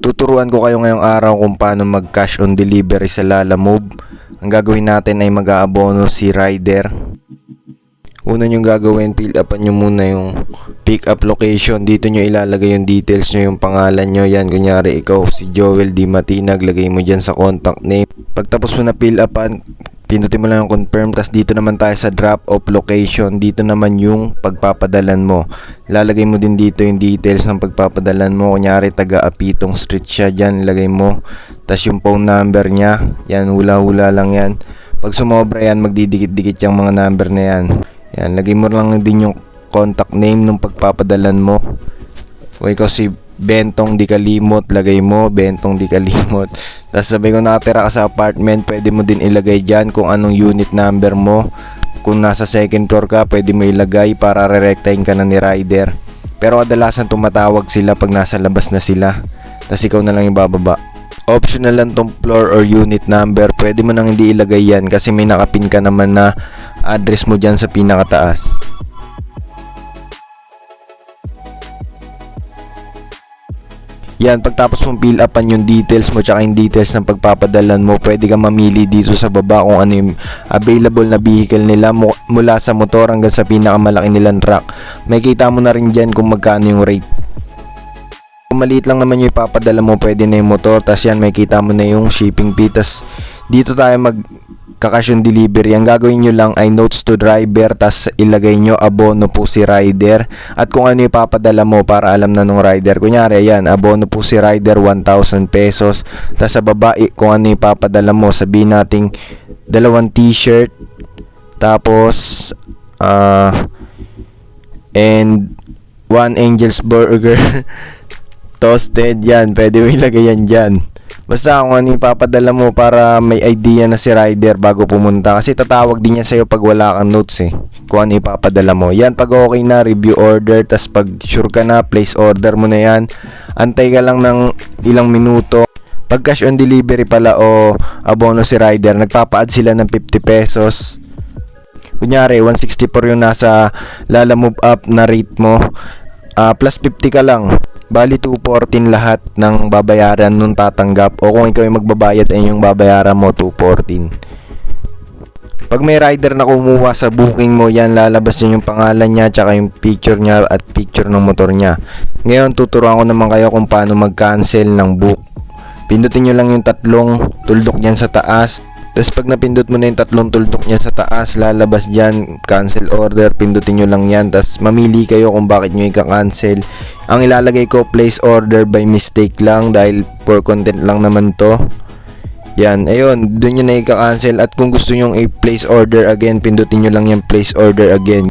Tuturuan ko kayo ngayong araw kung paano mag cash on delivery sa Lalamove. Ang gagawin natin ay mag-aabono si rider. Una nyo gagawin, fill upan nyo muna yung pick up location. Dito nyo ilalagay yung details nyo, yung pangalan nyo. Yan, kunyari ikaw si Joel Di Matinag, lagay mo dyan sa contact name. Pagtapos mo na fill upan, pindutin mo lang yung confirm. Tapos dito naman tayo sa drop off location. Dito naman yung pagpapadalan mo. Lalagay mo din dito yung details ng pagpapadalan mo. Kunyari taga Apitong Street siya dyan, ilagay mo. Tapos yung phone number niya, yan, hula-hula lang yan. Pag sumobra yan, magdidikit-dikit yung mga number na yan. Yan, lagay mo lang din yung contact name nung pagpapadalan mo. Kung ikaw si Bentong di kalimot, lagay mo, Bentong di kalimot. Tapos sabi ko nakatira ka sa apartment, pwede mo din ilagay dyan kung anong unit number mo. Kung nasa second floor ka, pwede mo ilagay para re-rectine ka na ni rider. Pero kadalasan tumatawag sila pag nasa labas na sila. Tapos ikaw na lang yung bababa. Optional lang tong floor or unit number. Pwede mo nang hindi ilagay yan kasi may nakapin ka naman na address mo dyan sa pinakataas. Yan, pagtapos mong fill upan yung details mo tsaka yung details ng pagpapadalan mo, pwede kang mamili dito sa baba kung ano yung available na vehicle nila mu- mula sa motor hanggang sa pinakamalaki nilang truck. May kita mo na rin dyan kung magkano yung rate. Kung maliit lang naman yung ipapadala mo, pwede na yung motor. Tapos yan, may kita mo na yung shipping fee. Tapos dito tayo mag kakash on delivery. Ang gagawin nyo lang ay notes to driver. Tapos ilagay nyo abono po si rider. At kung ano ipapadala mo para alam na nung rider. Kunyari, yan, abono po si rider 1,000 pesos. Tapos sa baba, kung ano ipapadala mo, sabihin nating dalawang t-shirt. Tapos, ah, and one Angel's Burger. toasted yan. Pwede mo ilagay yan dyan. Basta kung ano yung papadala mo para may idea na si rider bago pumunta. Kasi tatawag din yan sa'yo pag wala kang notes eh. Kung ano yung papadala mo. Yan, pag okay na, review order. tas pag sure ka na, place order mo na yan. Antay ka lang ng ilang minuto. Pag cash on delivery pala o abono si rider, nagpapa-add sila ng 50 pesos. Kunyari, 164 yung nasa Lala Move Up na rate mo. Ah, plus 50 ka lang. Bali 214 lahat ng babayaran nung tatanggap o kung ikaw yung magbabayad ay yung babayaran mo 214. Pag may rider na kumuha sa booking mo, yan lalabas niya yung pangalan niya tsaka yung picture niya at picture ng motor niya. Ngayon tuturuan ko naman kayo kung paano mag-cancel ng book. Pindutin nyo lang yung tatlong tuldok dyan sa taas. Tapos pag napindot mo na yung tatlong tuldok niya sa taas, lalabas dyan, cancel order, pindutin nyo lang yan. Tapos mamili kayo kung bakit nyo i-cancel. Ang ilalagay ko, place order by mistake lang dahil for content lang naman to. Yan, ayun, doon nyo na i-cancel. At kung gusto nyo i-place order again, pindutin nyo lang yung place order again.